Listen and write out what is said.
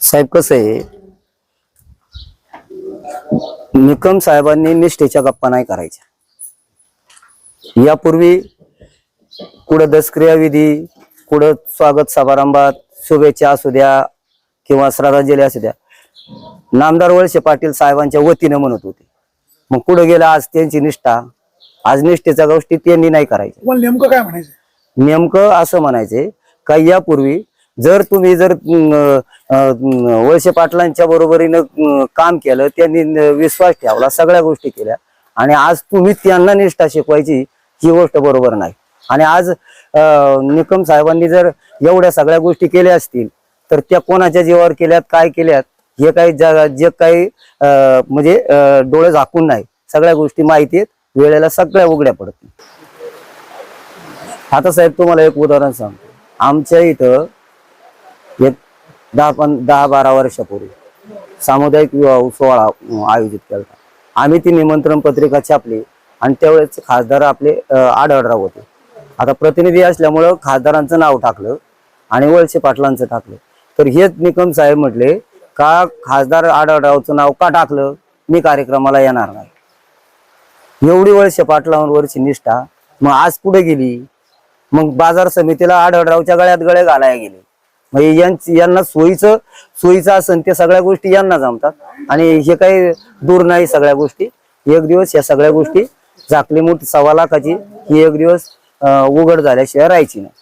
साहेब कसं आहे? निकम साहेबांनी निष्ठेच्या गप्पा नाही करायच्या. यापूर्वी कुठं दसक्रिया विधी कुठं स्वागत समारंभात शुभेच्छा असू द्या किंवा श्रद्धांजली असू द्या नामदार वळसे पाटील साहेबांच्या वतीनं म्हणत होते. मग कुठं गेलं आज त्यांची निष्ठा? आज निष्ठेच्या गोष्टी त्यांनी नाही तुम्हाला नेमकं काय म्हणायचं नेमकं असं म्हणायचे का यापूर्वी जर तुम्ही जर वळसे पाटलांच्या बरोबरीनं काम केलं त्यांनी विश्वास ठेवला सगळ्या गोष्टी केल्या. आणि आज तुम्ही त्यांना निष्ठा शिकवायची ही गोष्ट बरोबर नाही. आणि आज निकम साहेबांनी जर एवढ्या सगळ्या गोष्टी केल्या असतील तर त्या कोणाच्या जीवावर केल्यात काय केल्यात हे काही जे काही अं, म्हणजे डोळे झाकून नाही. सगळ्या गोष्टी माहिती आहेत. वेळेला सगळ्या उघड्या पडतील आता साहेब तुम्हाला एक उदाहरण सांगतो. आमच्या इथं एक दहा पण दहा बारा वर्षापूर्वी. सामुदायिक विवाह सोहळा आयोजित केला आम्ही ती निमंत्रण पत्रिका छापली आणि त्यावेळेस खासदार आपले आढळराव होते. आता प्रतिनिधी असल्यामुळं खासदारांचं नाव टाकलं आणि वळसे पाटलांचं टाकलं. तर हेच निकम साहेब म्हटले का खासदार आढळरावचं नाव का टाकलं? मी कार्यक्रमाला येणार नाही. एवढी वळसे पाटलांवरची निष्ठा. मग आज कुठे गेली? मग बाजार समितीला आढळरावच्या गळ्यात गळे घालायला गेले. म्हणजे यांना सोयीचं सोयीचं असन त्या सगळ्या गोष्टी यांना जमतात. आणि हे काही दूर नाही सगळ्या गोष्टी. एक दिवस या सगळ्या गोष्टी झाकली मोठी सव्वा लाखाची. ही एक दिवस उघड झाल्याशिवाय राहायची नाही.